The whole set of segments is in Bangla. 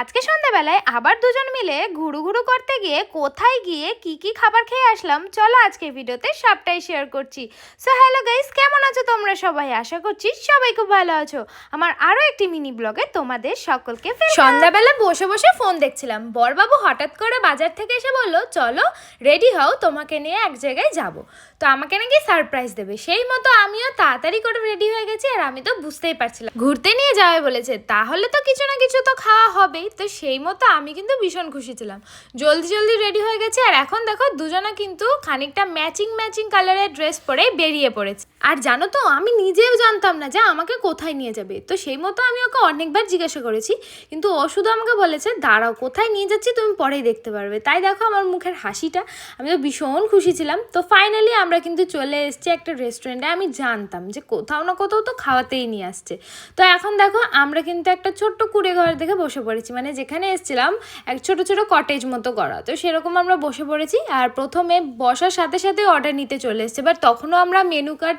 আজকে সন্ধ্যাবেলায় আবার দুজন মিলে ঘুরু ঘুরু করতে গিয়ে কোথায় গিয়ে কি কি খাবার খেয়ে আসলাম, চলো আজকে ভিডিওতে সবটাই শেয়ার করছি। সো হ্যালো গাইস কেমন আছো তোমরা সবাই? আশা করছি সবাই খুব ভালো আছো। আমার আরও একটি মিনি ব্লগে তোমাদের সকলকে সন্ধ্যাবেলা বসে বসে ফোন দেখছিলাম। বরবাবু হঠাৎ করে বাজার থেকে এসে বলল, চলো রেডি হও, তোমাকে নিয়ে এক জায়গায় যাব। তো আমাকে নাকি সারপ্রাইজ দেবে। সেই মতো আমিও তাড়াতাড়ি করে রেডি হয়ে গেছি আর আমি তো বুঝতেই পারছিলাম। ঘুরতে নিয়ে যাবে বলেছে। তাহলে তো কিছু না কিছু তো খাওয়া হবেই তো সেই মতো আমি কিন্তু ভীষণ খুশি ছিলাম। জলদি জলদি রেডি হয়ে গেছে আর এখন দেখো দুজনা কিন্তু খানিকটা ম্যাচিং ম্যাচিং কালারের ড্রেস পরে বেরিয়ে পড়েছে। আর জানো তো, আমি নিজেও জানতাম না যে আমাকে কোথায় নিয়ে যাবে। তো সেই মতো আমি ওকে অনেকবার জিজ্ঞাসা করেছি, কিন্তু ও শুধু আমাকে বলেছে, দাঁড়াও, কোথায় নিয়ে যাচ্ছি তুমি পরেই দেখতে পারবে। তাই দেখো আমার মুখের হাসিটা, আমি তো ভীষণ খুশি ছিলাম। তো ফাইনালি আমরা কিন্তু চলে এসেছি একটা রেস্টুরেন্টে আমি জানতাম যে কোথাও না কোথাও তো খাওয়াতেই নিয়ে আসছে। তো এখন দেখো আমরা কিন্তু একটা ছোট্ট কুড়ে ঘর দেখে বসে পড়েছি। মানে যেখানে এসেছিলাম এক ছোট ছোট কটেজ মতো করা তো সেরকম আমরা বসে পড়েছি আর প্রথমে বসার সাথে সাথে অর্ডার নিতে চলে এসছে। বাট তখনও আমরা মেনু কার্ড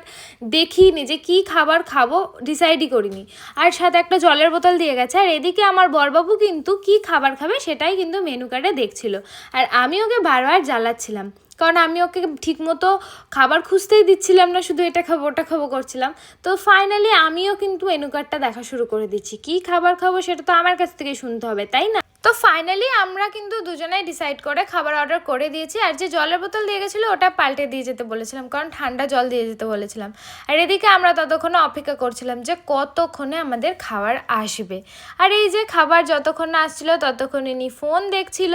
দেখিনি যে কি খাবার খাব ডিসাইডই করিনি। আর সাথে একটা জলের বোতল দিয়ে গেছে। আর এদিকে আমার বরবাবু কিন্তু কি খাবার খাবে সেটাই কিন্তু মেনু কার্ডে দেখছিল। আর আমি ওকে বারবার জ্বালাচ্ছিলাম। কারণ আমি ওকে ঠিকমতো খাবার খুঁজতেই দিচ্ছিলাম না, শুধু এটা খাব, ওটা খাব করছিলাম। তো ফাইনালি আমিও কিন্তু কার্ডটা দেখা শুরু করে দিচ্ছি। কি খাবার খাব সেটা তো আমার কাছ থেকে শুনতে হবে, তাই না? তো ফাইনালি আমরা কিন্তু দুজনেই ডিসাইড করে খাবার অর্ডার করে দিয়েছি। আর যে জলের বোতল দিয়ে গেছিল, ওটা পাল্টে দিয়ে যেতে বলেছিলাম, কারণ ঠান্ডা জল দিয়ে যেতে বলেছিলাম। আর এদিকে আমরা ততক্ষণে অপেক্ষা করছিলাম যে কতক্ষণে আমাদের খাবার আসবে। আর এই যে খাবার যতক্ষণ না আসছিল, ততক্ষণে নি ফোন দেখছিল।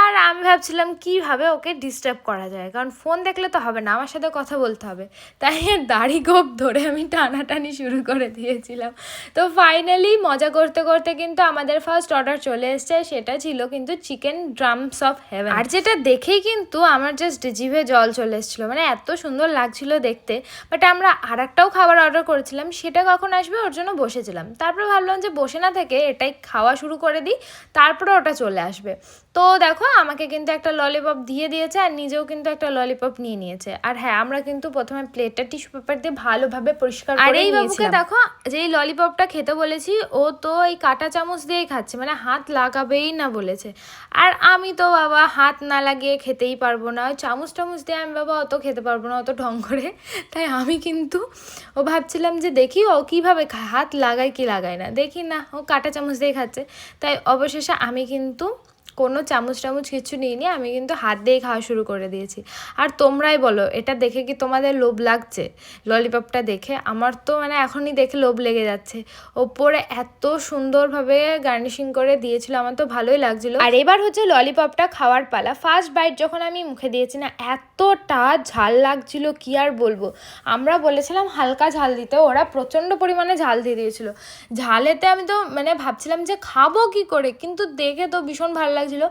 আর আমি ভাবছিলাম, কীভাবে ওকে ডিস্টার্ব করা যায়? কারণ ফোন দেখলে তো হবে না, আমার সাথে কথা বলতে হবে। তাই দাড়ি গোপ ধরে আমি টানাটানি শুরু করে দিয়েছিলাম। তো ফাইনালি মজা করতে করতে কিন্তু আমাদের ফার্স্ট অর্ডার চলে এসছে। সেটা ছিল কিন্তু চিকেন ড্রামস অফ হেভেন আর যেটা দেখেই কিন্তু আমার জাস্ট জিভে জল চলে এসেছিল মানে এত সুন্দর লাগছিল দেখতে। বাট আমরা আর একটাও খাবার অর্ডার করেছিলাম সেটা কখন আসবে ওর জন্য বসেছিলাম। তারপরে ভাবলাম যে বসে না থেকে এটাই খাওয়া শুরু করে দিই তারপরে ওটা চলে আসবে। তো দেখো আমাকে কিন্তু একটা ললিপপ দিয়ে দিয়েছে আর নিজেও কিন্তু একটা ললিপপ নিয়ে নিয়েছে। আর হ্যাঁ আমরা কিন্তু প্রথমে প্লেটটা টিস্যু পেপার দিয়ে ভালোভাবে পরিষ্কার আর এই বাবুকে দেখো যেই ললিপপটা খেতে বলেছি ও তো এই কাঁটা চামচ দিয়েই খাচ্ছে মানে হাত লাগাবেই না বলেছে। আর আমি তো বাবা হাত না লাগিয়ে খেতেই পারব না। চামচ টামচ দিয়ে আমি বাবা অত খেতে পারব না, অত ঢং করে। তাই আমি কিন্তু, ও ভাবছিলাম যে দেখি ও কীভাবে হাত লাগায় কি লাগায় না। দেখি না, ও কাটা চামচ দিয়ে খাচ্ছে। তাই অবশেষে আমি কিন্তু কোনো চামচ টামচ কিছু নিইনি, আমি কিন্তু হাত দিয়ে খাওয়া শুরু করে দিয়েছি। আর তোমরাই বলো, এটা দেখে কি তোমাদের লোভ লাগছে? ললিপপটা দেখে। আমার তো মানে এখনই দেখে লোভ লেগে যাচ্ছে। ওপরে এত সুন্দরভাবে গার্নিশিং করে দিয়েছিল, আমার তো ভালোই লাগছিল। আর এবার হচ্ছে ললিপপটা খাওয়ার পালা। ফার্স্ট বাইট যখন আমি মুখে দিয়েছি না, এতটা ঝাল লাগছিল, কি আর বলব? আমরা বলেছিলাম হালকা ঝাল দিতে, ওরা প্রচণ্ড পরিমাণে ঝাল দিয়ে দিয়েছিল। ঝালেতে আমি তো মানে ভাবছিলাম যে খাব কি করে, কিন্তু দেখে তো ভীষণ ভালো লাগছিল।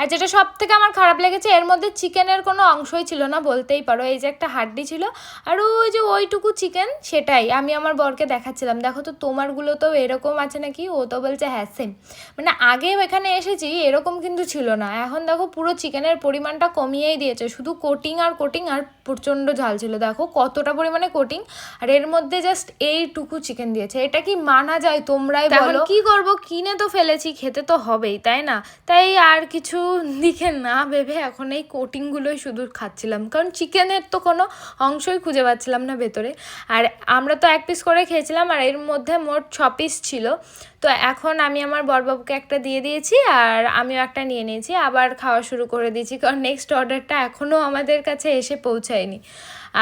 আর যেটা সব থেকে আমার খারাপ লেগেছে এর মধ্যে চিকেনের কোনো অংশই ছিল না বলতেই পারো। এই যে একটা হাড্ডি ছিল আর ওই যে ওইটুকু চিকেন সেটাই। আমি আমার বরকে দেখাচ্ছিলাম। দেখো তো তোমারগুলো তো এরকম আছে নাকি? ও তো বলছে হ্যাঁ সেম মানে আগেও এখানে এসেছি এরকম কিন্তু ছিল না। এখন দেখো পুরো চিকেনের পরিমাণটা কমিয়েই দিয়েছে। শুধু কোটিং আর কোটিং আর প্রচণ্ড ঝাল ছিল। দেখো কতটা পরিমাণে কোটিং আর এর মধ্যে জাস্ট এইটুকু চিকেন দিয়েছে। এটা কি মানা যায় তোমরাই বলো? কি করব? কিনে তো ফেলেছি খেতে তো হবেই তাই না? তাই আর কিছু দিকে না। ভেবে এখন এই কোটিংগুলোই শুধু খাচ্ছিলাম। কারণ চিকেনের তো কোনো অংশই খুঁজে পাচ্ছিলাম না ভেতরে। আর আমরা তো এক পিস করে খেয়েছিলাম, আর এর মধ্যে মোট ছ পিস ছিল। তো এখন আমি আমার বরবাবুকে একটা দিয়ে দিয়েছি আর আমিও একটা নিয়ে নিয়েছি, আবার খাওয়া শুরু করে দিয়েছি কারণ নেক্সট অর্ডারটা এখনও আমাদের কাছে এসে পৌঁছায়নি।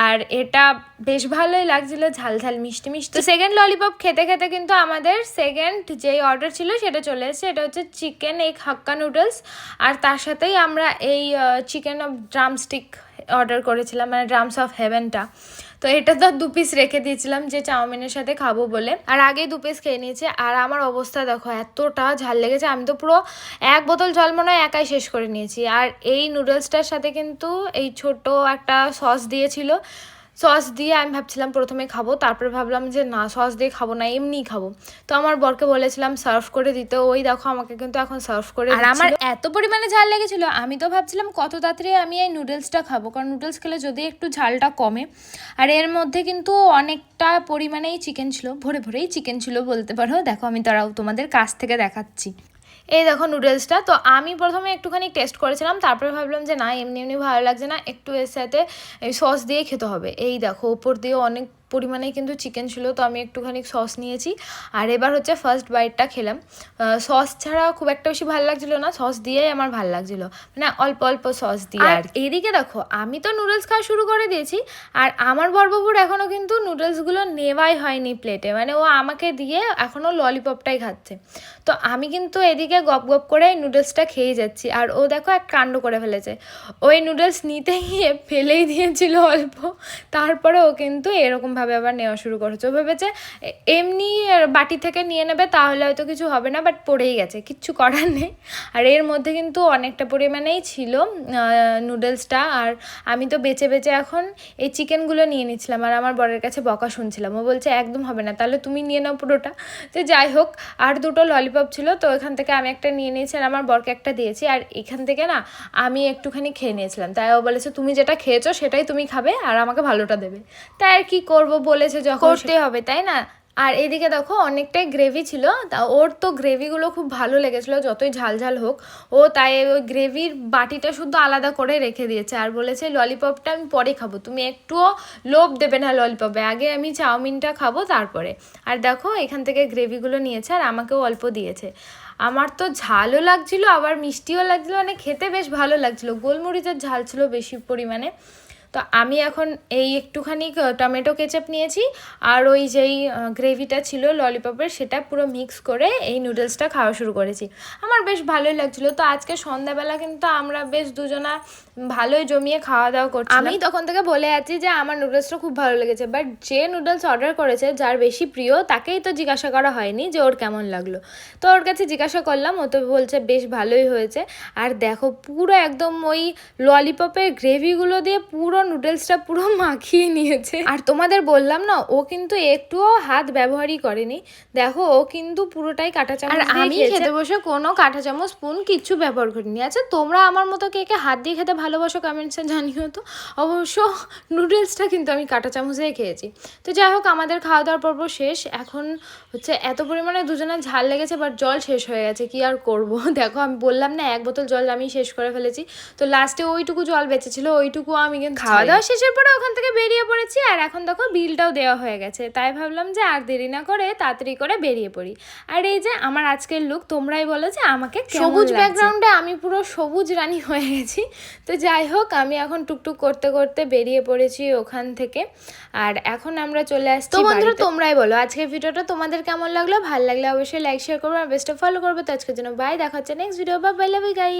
আর এটা বেশ ভালোই লাগছিল, ঝাল ঝাল, মিষ্টি মিষ্টি। তো সেকেন্ড ললিপপ খেতে খেতে কিন্তু আমাদের সেকেন্ড যেই অর্ডার ছিল সেটা চলে এসেছে, এটা হচ্ছে চিকেন এই হাক্কা নুডলস আর তার সাথেই আমরা এই চিকেন ড্রামস্টিক অর্ডার করেছিলাম মানে ড্রামস অফ হেভেনটা তো এটা তো দু পিস রেখে দিয়েছিলাম যে চাউমিনের সাথে খাব বলে। আর আগে দু পিস খেয়ে নিয়েছে, আর আমার অবস্থা দেখো, এতটা ঝাল লেগেছে, আমি তো পুরো এক বোতল জল মনে হয় একাই শেষ করে নিয়েছি। আর এই নুডলসটার সাথে কিন্তু এই ছোট একটা সস দিয়েছিল সস দিয়ে আমি ভাবছিলাম প্রথমে খাব তারপরে ভাবলাম যে না সস দিয়ে খাব না এমনিই খাব। তো আমার বরকে বলেছিলাম সার্ভ করে দিতে। ওই দেখো আমাকে কিন্তু এখন সার্ভ করে আর আমার এত পরিমাণে ঝাল লেগেছিল আমি তো ভাবছিলাম কত তাড়াতাড়ি আমি এই নুডলসটা খাব কারণ নুডলস খেলে যদি একটু ঝালটা কমে আর এর মধ্যে কিন্তু অনেকটা পরিমাণেই চিকেন ছিল ভরে ভরেই চিকেন ছিল বলতে পারো। দেখো আমি তারাও তোমাদের কাছ থেকে দেখাচ্ছি। এই দেখো নুডলসটা তো আমি প্রথমে একটুখানি টেস্ট করেছিলাম, তারপরে ভাবলাম যে না, এমনি এমনি ভালো লাগছে না, একটু এর সাথে সস দিয়ে খেতে হবে। এই দেখো ওপর দিয়ে অনেক পরিমাণে কিন্তু চিকেন ছিল তো আমি একটুখানি সস নিয়েছি। আর এবার হচ্ছে ফার্স্ট বাইটটা খেলাম। সস ছাড়া খুব একটা বেশি ভালো লাগছিল না সস দিয়েই আমার ভালো লাগছিল। মানে অল্প অল্প সস দিয়ে আর এদিকে দেখো আমি তো নুডলস খাওয়া শুরু করে দিয়েছি আর আমার বরবাবুর এখনও কিন্তু নুডলসগুলো নেওয়াই হয়নি প্লেটে মানে ও আমাকে দিয়ে এখনও ললিপপটাই খাচ্ছে। তো আমি কিন্তু এদিকে গপ গপ করে নুডলসটা খেয়ে যাচ্ছি। আর ও দেখো এক কাণ্ড করে ফেলেছে। ওই নুডলস নিতে গিয়ে ফেলেই দিয়েছিল অল্প। তারপরে ও কিন্তু এরকমভাবে আবার নেওয়া শুরু করেছে। ও ভেবেছে এমনি বাটি থেকে নিয়ে নেবে, তাহলে হয়তো কিছু হবে না, বাট পড়েই গেছে, কিচ্ছু করার নেই। আর এর মধ্যে কিন্তু অনেকটা পরিমাণেই ছিল নুডলসটা। আর আমি তো বেছে বেছে এখন এই চিকেনগুলো নিয়ে নিচ্ছিলাম, আর আমার বরের কাছে বকা শুনছিলাম। ও বলছে, একদম হবে না, তাহলে তুমি নিয়ে নাও পুরোটা। তো যাই হোক, আর দুটো ললিপপ ছিল, তো এখান থেকে আমি একটা নিয়ে নিয়েছি, আর আমার বরকে একটা দিয়েছি। আর এখান থেকে না, আমি একটুখানি খেয়ে নিয়েছিলাম। তাই ও বলেছে, তুমি যেটা খেয়েছো, সেটাই তুমি খাবে, আর আমাকে ভালোটা দেবে। তাই আর কি করব? বলেছে যখন করতে হবে, তাই না? আর এদিকে দেখো অনেকটাই গ্রেভি ছিল, তা ওর তো গ্রেভিগুলো খুব ভালো লেগেছিল, যতই ঝাল ঝাল হোক। ও তাই ওই গ্রেভির বাটিটা শুধু আলাদা করে রেখে দিয়েছে আর বলেছে ললিপপটা আমি পরে খাব। তুমি একটুও লোভ দেবে না ললিপপে আগে আমি চাউমিনটা খাব তারপরে। আর দেখো এখান থেকে গ্রেভিগুলো নিয়েছে আর আমাকেও অল্প দিয়েছে। আমার তো ঝালও লাগছিল, আবার মিষ্টিও লাগছিল মানে খেতে বেশ ভালো লাগছিল। গোলমরিচের ঝাল ছিল বেশি পরিমাণে। তো আমি এখন এই একটুখানি টমেটো কেচাপ নিয়েছি আর ওই যেই গ্রেভিটা ছিল ললিপপের সেটা পুরো মিক্স করে এই নুডলসটা খাওয়া শুরু করেছি। আমার বেশ ভালোই লাগছিল। তো আজকে সন্ধ্যাবেলা কিন্তু আমরা বেশ দুজনা ভালোই জমিয়ে খাওয়া দাওয়া করছি আমি তখন থেকে বলে আছি যে আমার নুডলসটা খুব ভালো লেগেছে। বাট যে নুডলস অর্ডার করেছে, যার বেশি প্রিয়, তাকেই তো জিজ্ঞাসা করা হয়নি যে ওর কেমন লাগল। তো ওর কাছে জিজ্ঞাসা করলাম, ও তো বলছে বেশ ভালোই হয়েছে। আর দেখো, পুরো একদম ওই ললিপপের গ্রেভিগুলো দিয়ে পুরো নুডলসটা পুরো মাখিয়ে নিয়েছে। আর তোমাদের বললাম না ও কিন্তু একটুও হাত ব্যবহারই করেনি। দেখো ও কিন্তু পুরোটাই কাঁটা চামচ আর আমি খেতে বসে কোনো কাঁটা চামচ স্পুন কিচ্ছু ব্যবহার করিনি। আচ্ছা তোমরা আমার মতো কে কে হাত দিয়ে খেতে ভালোবাসো কমেন্টসে জানিও তো। অবশ্য নুডলসটা কিন্তু আমি কাঁটা চামচেই খেয়েছি। তো যাই হোক আমাদের খাওয়া দাওয়ার পর্ব শেষ। এখন হচ্ছে এত পরিমাণে দুজনের ঝাল লেগেছে বাট জল শেষ হয়ে গেছে। কি আর করব? দেখো আমি বললাম না এক বোতল জল আমি শেষ করে ফেলেছি। তো লাস্টে ওইটুকু জল বেঁচেছিল ওইটুকু আমি কিন্তু খাওয়া দাওয়া শেষের পরে ওখান থেকে বেরিয়ে পড়েছি আর এখন দেখো বিলটাও দেওয়া হয়ে গেছে। তাই ভাবলাম যে আর দেরি না করে তাড়াতাড়ি করে বেরিয়ে পড়ি। আর এই যে আমার আজকের লুক তোমরাই বলো যে আমাকে সবুজ ব্যাকগ্রাউন্ডে আমি পুরো সবুজ রানী হয়ে গেছি। তো যাই হোক আমি এখন টুকটুক করতে করতে বেরিয়ে পড়েছি ওখান থেকে। আর এখন আমরা চলে আসছি তো বন্ধুরা তোমরাই বলো আজকের ভিডিওটা তোমাদের কেমন লাগল? ভালো লাগলে অবশ্যই লাইক শেয়ার করবে আর বেস্ট ফলো করবে। তো আজকের জন্য বাই দেখা হচ্ছে নেক্সট ভিডিও বা বাই লাভ গাই